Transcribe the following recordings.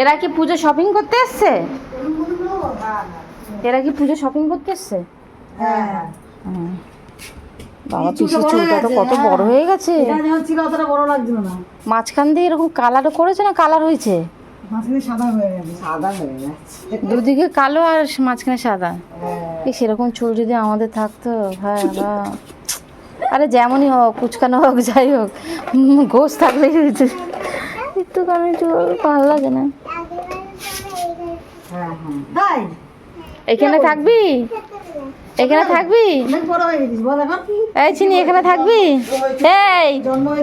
এরা কি পুজো শপিং করতে এসছে? এরা কি পুজো শপিং করতে এসছে? হ্যাঁ। বাবা এই চুলটা হয়ে তো কত হ্যাঁ। বড় হয়ে গেছে। এটা যেমন ছিল অতটা বড় লাগছিল না। মাঝখান দিয়ে এরকম কালারও করেছে না কালার হয়েছে? সাদা হয়ে গেছে। সাদা হয়ে গেছে। দুদিকে কালো আর মাঝখানে সাদা। হ্যাঁ। এই সেরকম চুল যদি আমাদের থাকতো হ্যাঁ বা। আরে যেমনই হোক কুচকানো হোক যাই হোক থাকলেই হয়েছে। একটুখানি চুল ভালো লাগে না। হ্যাঁ হ্যাঁ তাই এখানে থাকবি? এখানে থাকবি? এই চিনি এখানে থাকবি? এই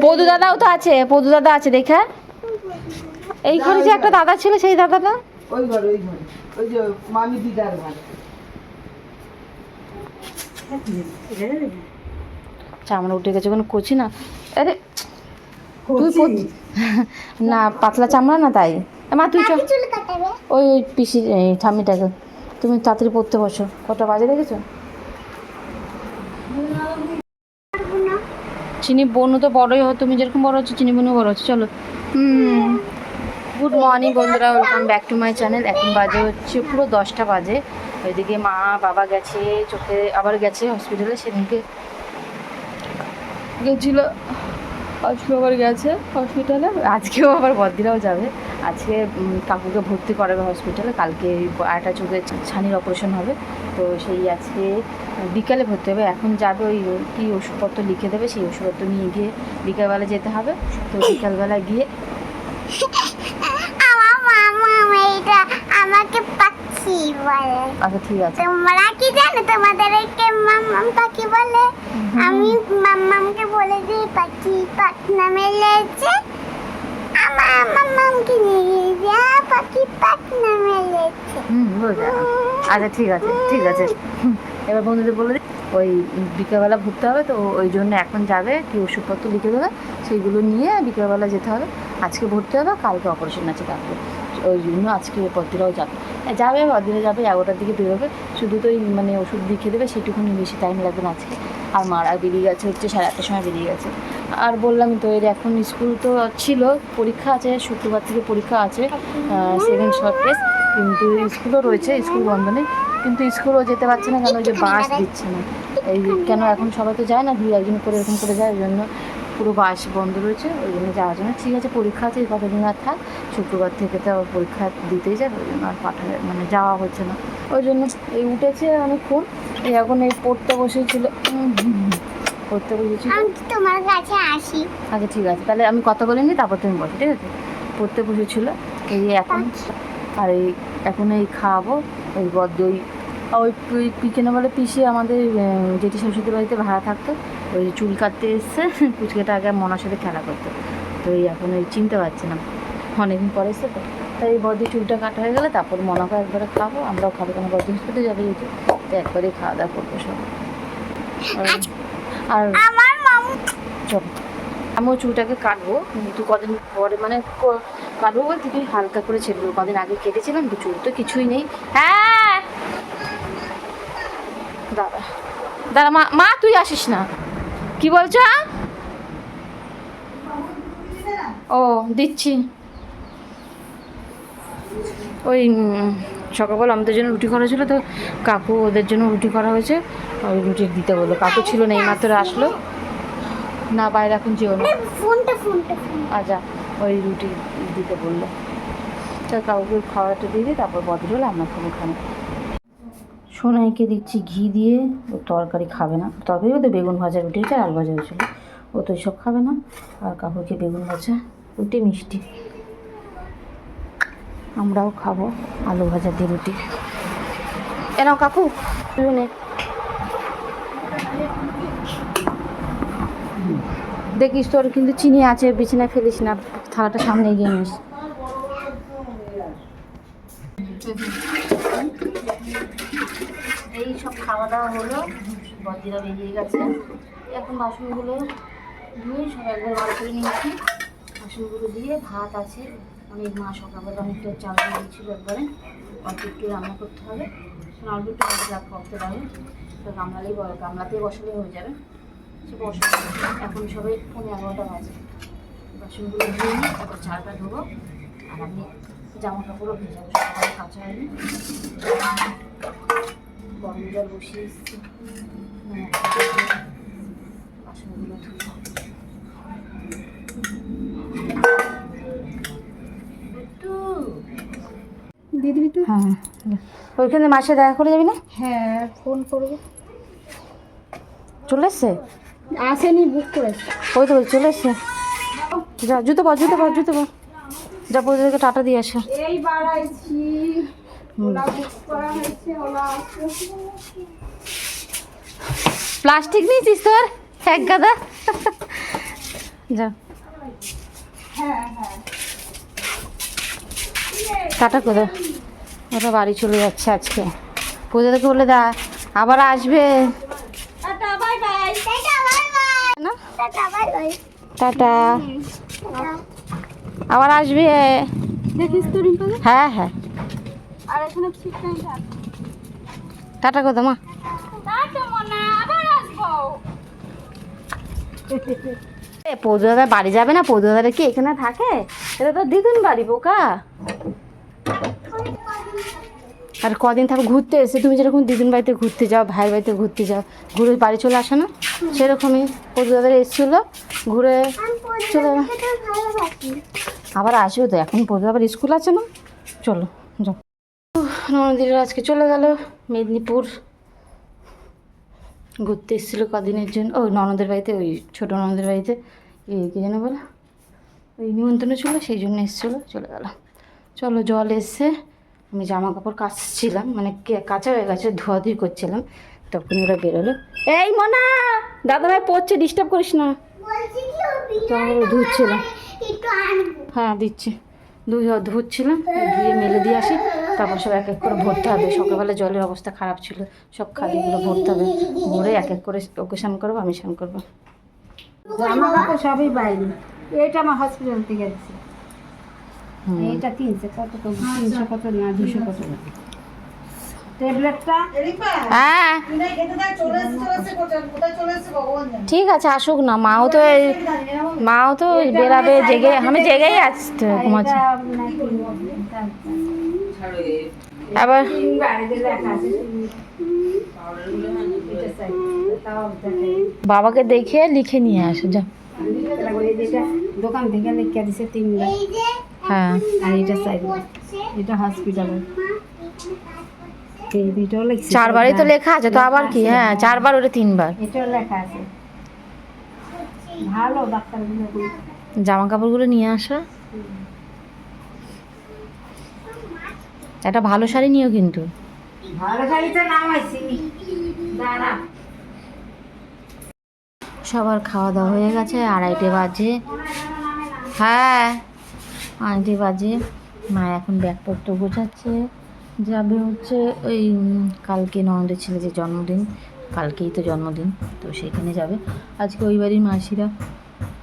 পদু দাদাও তো আছে পদু দাদা আছে দেখা। এই ঘরে যে একটা দাদা ছিল সেই দাদাটা? ওই ঘর ওই ঘর ওই যে মামি দিদার ঘর। চামড়া উঠে গেছে কোনো কচি না। আরে তুই না পাতলা চামড়া না তাই? মা তুই চ ওই ওই পিসি এই ঠাম্মিটাকে। তুমি তাড়াতাড়ি পড়তে বসো। কটা বাজে দেখেছ? চিনি বোনও তো বড়ই হয় তুমি যেরকম বড় হচ্ছে চিনি বোনও বড় হচ্ছে। চলো। হুম। গুড মর্নিং বন্ধুরা। Welcome back to my channel এখন বাজে হচ্ছে পুরো দশটা বাজে। ওইদিকে মা বাবা গেছে চোখে আবার গেছে হসপিটালে সেদিনকে গেছিল। আজকেও আবার গেছে হসপিটালে আজকেও আবার বদ্দিরাও যাবে। আজকে কাকুকে ভর্তি করাবে হসপিটালে কালকে আরেকটা চোখে ছানির অপারেশন হবে। তো সেই আজকে বিকালে ভর্তি হবে। এখন যাবে ওই, কি ওষুধপত্র লিখে দেবে, সেই ওষুধপত্র নিয়ে গিয়ে বিকালবেলা যেতে হবে। তো বিকালবেলা গিয়ে আমাকে পাখি বলে। আচ্ছা ঠিক আছে। তোমরা কি জানো? তোমাদেরকে মাম্মাম পাখি বলে। আমি মাম্মামকে বলে দিই পাখি পাখনা মেলেছে। আমার মাম্মামকে নিয়ে যা পাখি পাখনা মেলেছে। হুম আচ্ছা ঠিক আছে ঠিক আছে। এবার বন্ধুদের বলে দিই ওই বিকেলবেলা ঘুরতে হবে তো ওই জন্য এখন যাবে কি ওষুধপত্র লিখে দেবে সেইগুলো নিয়ে বিকেলবেলা যেতে হবে। আজকে ভর্তি হবে কালকে অপারেশন আছে কালকে ওই জন্য আজকে পত্রিকাও যাবে। যাবে দিনে যাবে, এগারোটার দিকে বেরোবে। শুধু তো ওই মানে ওষুধ লিখে দেবে, সেটুকুনি বেশি টাইম লাগবে না আজকে। আর মারা বেরিয়ে গেছে হচ্ছে সাড়ে আটটার সময় বেরিয়ে গেছে। আর বললাম তো এর এখন স্কুল তো ছিল, পরীক্ষা আছে, শুক্রবার থেকে পরীক্ষা আছে সেকেন্ড শর্ট টেস্ট কিন্তু স্কুলও রয়েছে স্কুল বন্ধ নেই। কিন্তু স্কুলও যেতে পারছে না কেন, ওই যে বাস দিচ্ছে না। এই কেন এখন সবাই তো যায় না দুই একজন করে এরকম করে যায়, ওই জন্য পুরো বাস বন্ধ রয়েছে ওই জন্য যাওয়ার জন্য। ঠিক আছে পরীক্ষা আছে এই কতদিন আর থাক শুক্রবার থেকে তো আবার পরীক্ষা দিতেই যাবে ওই জন্য আর পাঠা মানে যাওয়া হচ্ছে না। ওই জন্য এই উঠেছে অনেকক্ষণ এই এখন এই পড়তে বসেছিল পড়তে বসেছিল। তোমার কাছে আসি। আচ্ছা ঠিক আছে তাহলে আমি কথা বলে নিই তারপর তুমি বসো ঠিক আছে? পড়তে বসেছিল এই এখন আর এই এখন এই খাওয়াবো ওই বদ্ধ ওই ওই পি- পিছনে বলে পিসি আমাদের জেঠি শ্বশুরদের বাড়িতে ভাড়া থাকতো ওই চুল কাটতে এসছে পুচকেটা আগে মনার সাথে খেলা করতো। তো এই এখন ওই চিনতে পারছে না। অনেকদিন পরে এসছে তো। তাই বদি চুলটা কাটা হয়ে গেলে তারপর মনাকে একবারে খাব আমরাও খাব কেন বদি হসপিটালে যাবে যেহেতু। তো একবারেই খাওয়া দাওয়া করব সব। আর- চল। আমিও চুলটাকে কাটবো কিন্তু কদিন পরে মানে কাটবো বলতে তুই হালকা করে ছেড়ে দেবো। কদিন আগে কেটেছিলাম তো চুল তো কিছুই নেই। হ্যাঁ। দাদা দাদা মা মা তুই আসিস না। কি বলছো ও দিচ্ছি। ওই সকালবেলা আমাদের জন্য রুটি করা ছিল তো কাকু ওদের জন্য রুটি করা হয়েছে ওই রুটি দিতে বলল। কাকু ছিল না এই মাত্র আসলো। না বাইরে এখন যেও না। আচ্ছা ওই রুটি দিতে বলল। তা কাউকে খাওয়াটা দিয়ে দিই তারপর বদল হলে আমরা খাব খাব সোনাইকে দিচ্ছি ঘি দিয়ে। ও তরকারি খাবে না। তরকারি তো বেগুন ভাজা, রুটি হয়েছে আর আলু ভাজা হয়েছিল। ও তো সব খাবে না। আর কাকুকে বেগুন ভাজা রুটি মিষ্টি। আমরাও খাব আলু ভাজা দিয়ে রুটি। এনাও কাকু তুইও নে দেখিস তোর কিন্তু চিনি আছে, বিছানায় ফেলিস না। থালাটা সামনে এগিয়ে নিস। এই সব খাওয়া দাওয়া হলো। বদিরা বেরিয়ে গেছে। এখন বাসনগুলো ধুয়ে সব একবার বার করে নিয়েছি। বাসনগুলো দিয়ে ভাত আছে। অনেক মা সকালবেলা অনেকটা চাল দিয়েছিল একবারে। একটু রান্না করতে হবে। অল্প একটু ভাত করতে পারে। তো গামলালেই বড় গামলাতেই বসালেই হয়ে যাবে। সে বসে এখন সবাই পনেরো এগারোটা বাজে। বাসনগুলো ধুয়ে নিই তারপর চালটা ধোবো। আর আমি জামা কাপড়ও ভেজাবো। সকালে কাঁচা হয়নি। গরম জল বসিয়ে এসেছি বাসনগুলো দিয়ে দিবি তো হ্যাঁ। ওইখানে মাসে দেখা করে যাবি না? হ্যাঁ ফোন করব। চলে এসছে? আসেনি বুক করেছে। ওই তো চলে এসছে। যা জুতো পর জুতো পর জুতো পর। যা পরিদেরকে টাটা দিয়ে আসা। এই বাড়াইছি। প্লাস্টিক নিয়েছিস তোর? এক গাদা। যা। হ্যাঁ হ্যাঁ। টাটা করে ওরা বাড়ি চলে যাচ্ছে আজকে। পুজো থেকে বলে দা আবার আসবে। Tata bye bye. Tata bye bye. না? Tata bye bye. টাটা। আবার আসবে। হ্যাঁ হ্যাঁ। আর এখানে ঠিক থাক টাটা করে মা টাটা মনা আবার আসব। এ পৌধু দাদা বাড়ি যাবে না? পৌধু দাদা কি এখানে থাকে? এটা তো দিদুন বাড়ি বোকা। আর কদিন থাকো ঘুরতে এসে তুমি যেরকম দিদুন বাড়িতে ঘুরতে যাও ভাইয়ের বাড়িতে ঘুরতে যাও ঘুরে বাড়ি চলে আসো না? সেরকমই পৌধু দাদা এসেছিল ঘুরে চলে আবার আসবে তো এখন আবার স্কুল আছে না? চলো যাও। ননদিরা আজকে চলে গেল। মেদিনীপুর ঘুরতে এসেছিল কদিনের জন্য। ওই ননদের বাড়িতে ওই ছোটো ননদের বাড়িতে। এই কে যেন বলে? ওই নিমন্ত্রণ ছিল সেই জন্য এসেছিল চলে গেল। চলো জল এসে আমি জামা কাপড় কাচছিলাম মানে কে- কাঁচা হয়ে গেছে ধোয়াধুয়ি করছিলাম। তখন ওরা বেরোলো। এই মনা! দাদা ভাই পড়ছে ডিস্টার্ব করিস না। বলছি কি ওই তো আমরা ধুচ্ছিলাম। হ্যাঁ দিচ্ছি। হাত ধুচ্ছিলাম ধুয়ে মেলে দিয়ে আসি। তারপর সব এক এক করে ভরতে হবে। সকালবেলা জলের অবস্থা খারাপ ছিল সব খালিগুলো ভরতে হবে। ভরে এক এক করে ওকে স্নান করব আমি স্নান করব। জামা কাপড় সবই বাইরে। এটা আমার হসপিটাল থেকে এটা তিনশো কত তিনশো কত না দুশো কত হ্যাঁ। ঠিক আছে আসুক না। মাও তো মাও তো বেরাবে জেগে আমি জেগেই আছি। তো ঘুমাচ্ছি। আবার বাবাকে দেখে লিখে নিয়ে আসো, যা। দোকান থেকে লিখে দিছে তিন হ্যাঁ। এটা সাইড এটা হসপিটালে চারবারই তো লেখা আছে, তো আবার কি? হ্যাঁ চারবার ওটা তিনবার। এটাও লেখা আছে জামা কাপড়গুলো নিয়ে আসা। একটা ভালো শাড়ি নিও কিন্তু। সবার খাওয়া দাওয়া হয়ে গেছে আড়াইটে বাজে। হ্যাঁ আড়াইটে বাজে। মা এখন ব্যাগপত্র গোছাচ্ছে। যাবে হচ্ছে ওই কালকে ননদের ছেলে যে জন্মদিন। কালকেই তো জন্মদিন তো সেখানে যাবে। আজকে ওই বাড়ির মাসিরা।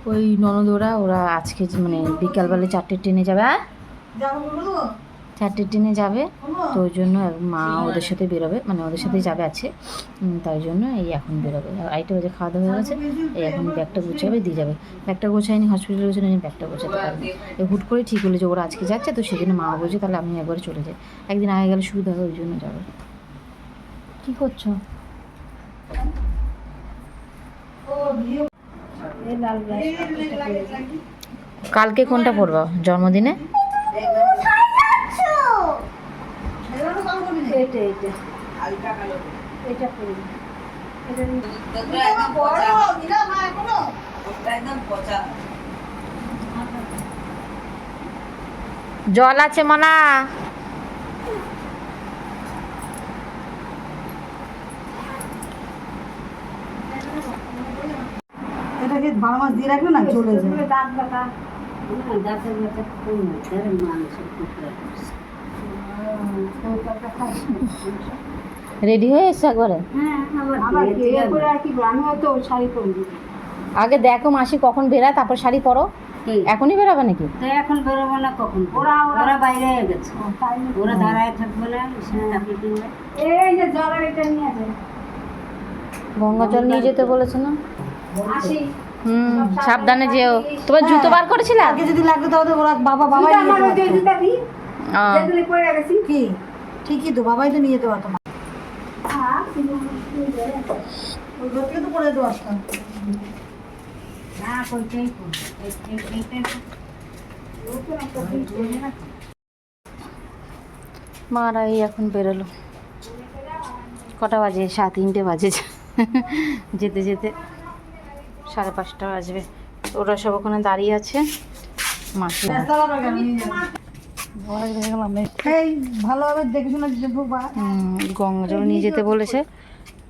ওই ননদোরা ওরা আজকে মানে বিকালবেলা চারটের ট্রেনে যাবে হ্যাঁ? চারটের ট্রেনে যাবে। তো ওই জন্য মা ওদের সাথে বেরোবে মানে ওদের সাথেই যাবে আছে। তাই জন্য এই এখন বেরোবে। আইটা বাজে খাওয়া দাওয়া হয়ে গেছে এই এখন ব্যাগটা গুছাবে দিয়ে যাবে। ব্যাগটা গোছায়নি হসপিটালে গেছে আমি ব্যাগটা গোছাতে পারবে এই হুট করে ঠিক হলো যে ওরা আজকে যাচ্ছে তো সেজন্য মা বলছে তাহলে আমি একবার চলে যাই। একদিন আগে গেলে সুবিধা হবে ওই জন্য যাবে। কী করছ? কালকে কোনটা পরবা জন্মদিনে? এটা এটা এটা পরি। এটা জল আছে মনা। এটাকে বারো মাস দিয়ে রাখলে না চলে যাবে দাঁত ব্যথা দাঁতের ব্যথা মাংস রেডি হয়ে এসছো একবারে? হ্যাঁ আবার বিয়ে করে আর কি আমিও তো শাড়ি পরি আগে দেখো মাসি কখন বেরায় তারপর শাড়ি পরো। এখনই বেরাবে নাকি? তো এখন বেরোবো না কখন? ওরা ওরা। বাইরে গেছে। ওরা দাঁড়ায় থাকবে না এই যে জলের এটা নিয়ে গঙ্গা জল নিয়ে যেতে বলেছে না? আসি। হুম সাবধানে যেও। তোমার জুতো বার করেছিলা? আগে যদি লাগতো তাহলে ওরা বাবা বাবা কি ঠিকই তো বাবাই তো নিয়ে যেতে পারতো মা ওই তো করে দেবো আসতাম না কোনটাই এই- এই- মারা এই এখন বেরোলো। কটা বাজে? সাড়ে তিনটে বাজে। যেতে যেতে সাড়ে পাঁচটা বাজবে। ওরা সব ওখানে দাঁড়িয়ে আছে। মাসি এই ভালোভাবে দেখে শুনে দেবো গঙ্গা জল নিয়ে যেতে বলেছে।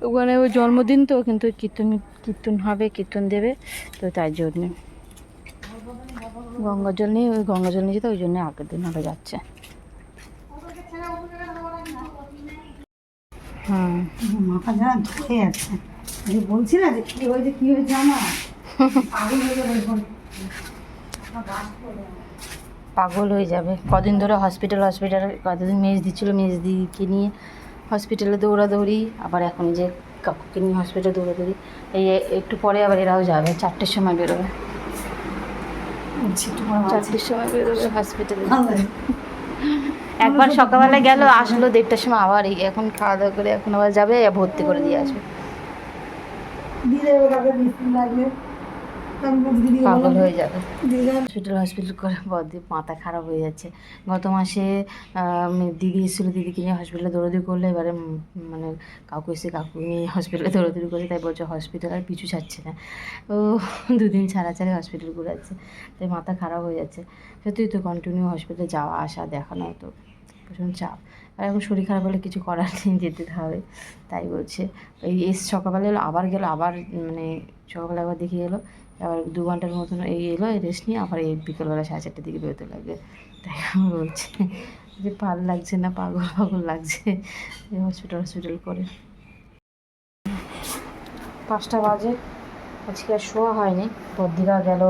ওখানে ওই জন্মদিন তো কিন্তু কীর্তন কীর্তন হবে কীর্তন দেবে তো তাই জন্যে। গঙ্গা জল নিয়ে ওই গঙ্গা জল নিয়ে যেতে ওই জন্য আগের দিন ওরা যাচ্ছে। হুম। মাথা যে বলছি না যে কি হয়েছে কি হয়েছে আমার? হয়ে যাবে। পাগল হয়ে যাবে। কদিন ধরে হসপিটাল হসপিটাল কতদিন মেজ দিচ্ছিল মেজ দিকে নিয়ে হসপিটালে দৌড়াদৌড়ি আবার এখন যে কাকুকে নিয়ে হসপিটালে দৌড়াদৌড়ি এই একটু পরে আবার এরাও যাবে চারটের সময় বেরোবে। চারটের সময় বেরোবে হসপিটালে একবার সকালবেলা গেল আসলো দেড়টার সময় আবার এখন খাওয়া দাওয়া করে এখন আবার যাবে ভর্তি করে দিয়ে আসবে। দিয়ে দেবে কাউকে পাগল হয়ে যাবে। দিয়ে হসপিটাল হসপিটাল করে বদ্বীপ মাথা খারাপ হয়ে যাচ্ছে। গত মাসে দিদি এসেছিল দিদিকে নিয়ে হসপিটালে দৌড়াদৌড়ি করলে এবারে মানে কাকু এসে কাকু নিয়ে হসপিটালে দৌড়াদৌড়ি করে তাই বলছে হসপিটাল আর পিছু ছাড়ছে না। ও দুদিন ছাড়া ছাড়া হসপিটাল ঘুরাচ্ছে তাই মাথা খারাপ হয়ে যাচ্ছে। সত্যি তো কন্টিনিউ হসপিটালে যাওয়া আসা দেখানো তো ভীষণ চাপ। আর এখন শরীর খারাপ হলে কিছু করার নেই যেতে হবে তাই বলছে। এই এস সকালবেলা এলো আবার গেলো আবার মানে সকালবেলা আবার দেখে এলো আবার দু ঘণ্টার মতন এই এলো, এই রেস্ট নিয়ে আবার এই বিকেলবেলা সাড়ে চারটের দিকে বেরোতে লাগবে তাই আমি বলছি যে ভালো লাগছে না, পাগল পাগল লাগছে। এই হসপিটাল হসপিটাল করে। পাঁচটা বাজে। আজকে আর শোয়া হয়নি। বদ্রিরা গেল,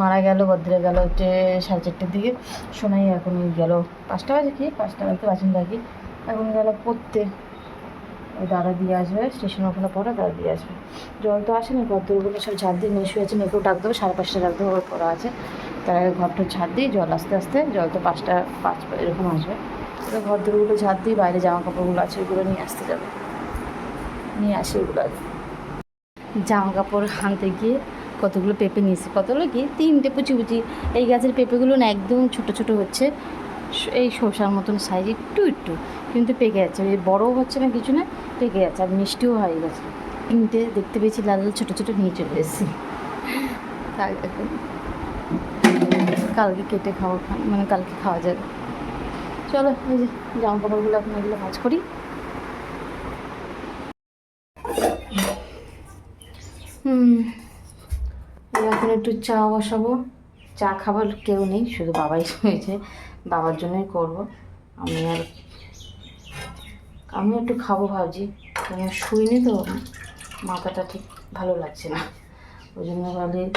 মারা গেল বদ্রিরা গেল হচ্ছে সাড়ে চারটের দিকে। শোনাই এখন গেল। পাঁচটা বাজে কি? পাঁচটা বাজতে বাঁচেন বাকি এখন গেল পড়তে। দাদা দিয়ে আসবে স্টেশন ওখানে পরে দাদা দিয়ে আসবে। জল তো আসেনি ঘরদোরগুলো সব ঝাড় দিয়ে নিয়ে শুয়েছে মেয়েকেও ডাক দেবো, সাড়ে পাঁচটা ডাক দেবো পড়া আছে। তার আগে ঘরটা ঝাড় দিই জল আস্তে আস্তে, জল তো পাঁচটা, পাঁচ এরকম আসবে। তো ঘরদোরগুলো ঝাড় দিই বাইরে জামা কাপড়গুলো আছে ওইগুলো নিয়ে আসতে যাবে। নিয়ে আসি ওগুলো জামা কাপড় আনতে গিয়ে কতগুলো পেঁপে নিয়েছি, কতগুলো কি? তিনটে পুচি পুচি। এই গাছের পেঁপেগুলো না একদম ছোট ছোট হচ্ছে। এই শসার মতন সাইজ একটু একটু। কিন্তু পেকে যাচ্ছে। এই বড়ও হচ্ছে না, কিছু না, পেকে যাচ্ছে। আর মিষ্টিও হয়ে গেছে। কিনতে দেখতে পেয়েছি লাল লাল, ছোটো ছোটো, নিয়ে চলে এসেছি। কালকে কেটে খাওয়া মানে কালকে খাওয়া যাবে। চলো ওই যে জামা কাপড়গুলো এখন এগুলো কাজ করি। হুম এই এখন একটু চা বসাবো। চা খাবার কেউ নেই, শুধু বাবাই হয়েছে। বাবার জন্যই করব। আমি আর আমি একটু খাব ভাবছি। আর শুইনি তো? মাথাটা ঠিক ভালো লাগছে না। ওই জন্য বলে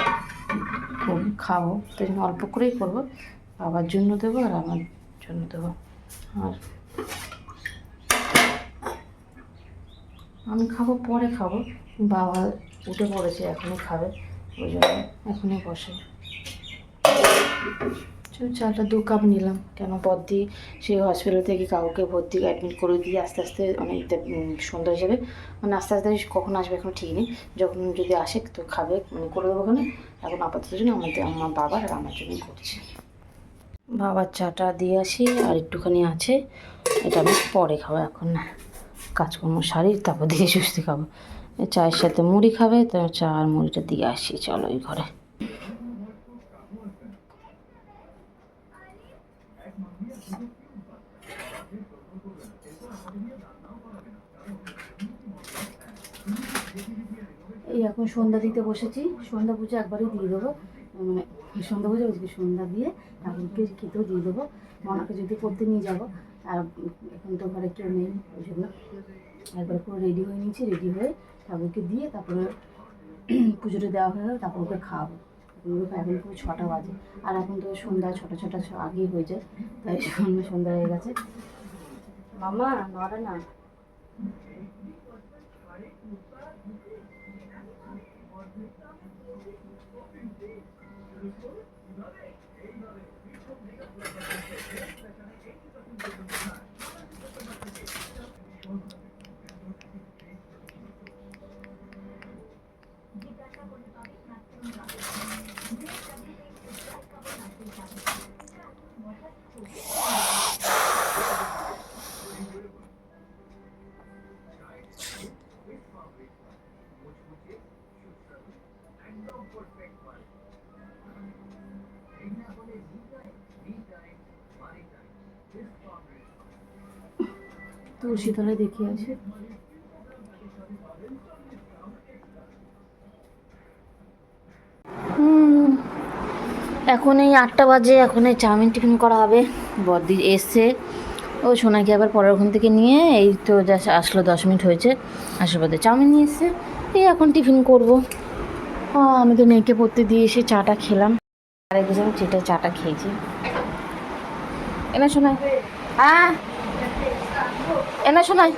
খাব। তো জন্য অল্প করেই করব। বাবার জন্য দেবো আর আমার জন্য দেবো। আর আমি খাব, পরে খাব। বাবা উঠে পড়েছে, এখনই খাবে। ওই জন্য এখনই বসে। চল চাটা দু কাপ নিলাম। কেন বদ্দি সেই হসপিটাল থেকে কাউকে ভর্তি অ্যাডমিট করে দিয়ে আস্তে আস্তে অনেকটা সুন্দর হয়ে যাবে মানে আস্তে আস্তে কখন আসবে এখন ঠিক নেই। যখন যদি আসে তো খাবে মানে করে দেবো ওখানে। এখন আপাতত জন্য আমাদের আমার বাবার আর আমার জন্যই করছে। বাবার চাটা দিয়ে আসি, আর একটুখানি আছে। এটা আমি পরে খাব এখন। না কাজকর্ম সারি, তারপর দিয়ে সুস্থি খাব। চায়ের সাথে মুড়ি খাবে, তো চা আর মুড়িটা দিয়ে আসি, চলো ওই ঘরে। এই এখন সন্ধ্যা দিতে বসেছি। সন্ধ্যা পুজো একবারই দিয়ে দেবো। মানে সন্ধ্যা পুজো আজকে সন্ধ্যা দিয়ে ঠাকুরকে খেতেও দিয়ে দেবো। মনাকে যদি পড়তে নিয়ে যাব, আর এখন তো ঘরে কেউ নেই, ওই জন্য একবার পুরো রেডি হয়ে নিয়েছি। রেডি হয়ে ঠাকুরকে দিয়ে তারপরে পুজোটা দেওয়া হয়ে গেলে, তারপর ওকে খাওয়াবো। এখন পুরো ছটা বাজে। আর এখন তো সন্ধ্যা, ছটা ছটা আগেই হয়ে যায়। তাই সন্ধ্যা সন্ধ্যা হয়ে গেছে। মামা নড়ে না? তুলসী তলে দেখে আসে। এখন এই আটটা বাজে, এখন এই চাউমিন টিফিন করা হবে। বদি এসছে। ও সোনাকে আবার পরের ওখান থেকে নিয়ে এই তো জাস্ট আসলো, দশ মিনিট হয়েছে। আশীর্বাদে চাউমিন নিয়ে এসছে। এই এখন টিফিন করব। আমি তো মেয়েকে পড়তে দিয়ে এসে চাটা খেলাম। আরেক চেটে চাটা খেয়েছি। এনা শোনায় হ্যাঁ এনা শোনায়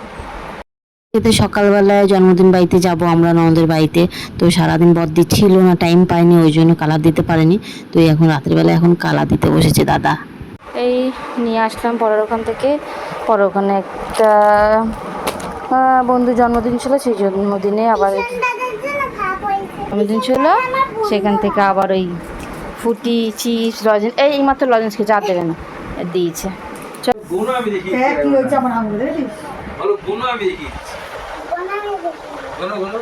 এতে সকালবেলায় জন্মদিন বাড়িতে যাব আমরা ননদের বাড়িতে। তো সারাদিন বদ্দি ছিল না টাইম পাইনি ওই জন্য কালার দিতে পারেনি। তো এখন রাত্রিবেলা এখন কালার দিতে বসেছে দাদা। এই নিয়ে আসলাম পরের ওখান থেকে। পরের ওখানে একটা আহ, বন্ধুর জন্মদিন ছিল সেই জন্মদিনে আবার জন্মদিন ছিল। সেখান থেকে আবার ওই ফুটি চিপস লজেন্স এই মাত্র লজেন্স খেয়েছে আর দেবে না দিয়েছে। গুনো আমি দেখি। দেখ কি হয়েছে আমার আঙুলে বলো গুনো আমি দেখি। গুনো গুনো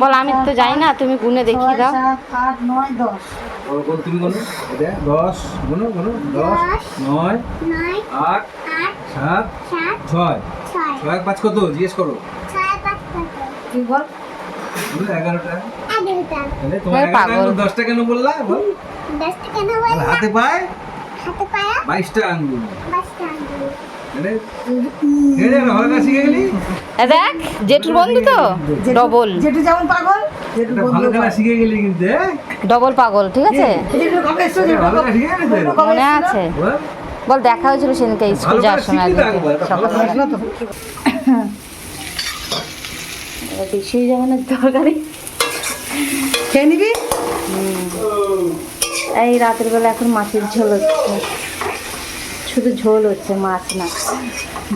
বল আমি তো যাই না তুমি গুনে দেখিয়ে ছয়, দাও। তুমি গুনো দশ গুনো গুনো দশ। নয় আট সাত ছয়। ছয়। পাঁচ কত? জিজ্ঞেস করো। এগারোটা। তাহলে তোমার হ্যাঁ, দশটা কেন বললা? বল। দশটা কেন তাহলে বললাম হাতে পায়? হাতে পায়া? আঙ্গুল। এ দেখ জেঠুর বন্ধু তো? ডবল। জেঠু যেমন পাগল? ডবল পাগল ঠিক আছে? মনে আছে। বল। দেখা হয়েছিল সেদিনকে স্কুল যাওয়ার সময় তরকারি খেয়ে নিবি? এই রাতের বেলা এখন মাছের ঝোল হচ্ছে। শুধু ঝোল হচ্ছে, মাছ না।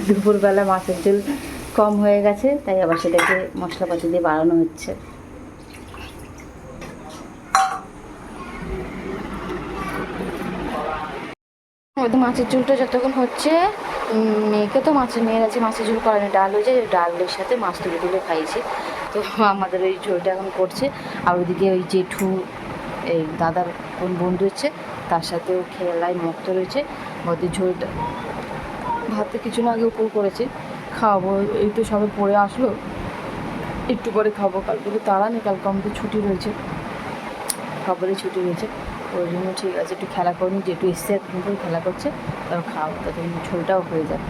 দুপুরবেলা মাছের ঝোল কম হয়ে গেছে, তাই আবার সেটাকে মশলাপাতি দিয়ে বাড়ানো হচ্ছে। মাছের ঝোলটা যতক্ষণ হচ্ছে মেয়েকে তো মাছের, মেয়ের আছে, মাছের ঝোল করানো ডাল হয়েছে ডালের সাথে মাছ তুলে তুলে খাইছি তো আমাদের ওই ঝোলটা এখন করছে। আর ওইদিকে ওই জেঠু, এই দাদার কোন বন্ধু হচ্ছে, তার সাথেও খেলায় মুক্ত রয়েছে ওদের ঝোলটা ভাতে কিছু না, আগে উপর করেছে, খাওয়াবো, এই তো সবে পড়ে আসলো, একটু পরে খাব কালকে তো তারা নেই, কালকে আমাদের ছুটি রয়েছে, সবারই ছুটি রয়েছে, ওই জন্য ঠিক আছে, একটু খেলা করিনি যেটু এসছে করে খেলা করছে, তারপর খাওয়াবো ততক্ষণ ঝোলটাও হয়ে যাবে।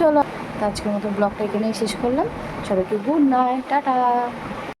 চলো, আজকের মতো ব্লগটা এখানেই শেষ করলাম, সবাইকে গুড নাইট টাটা!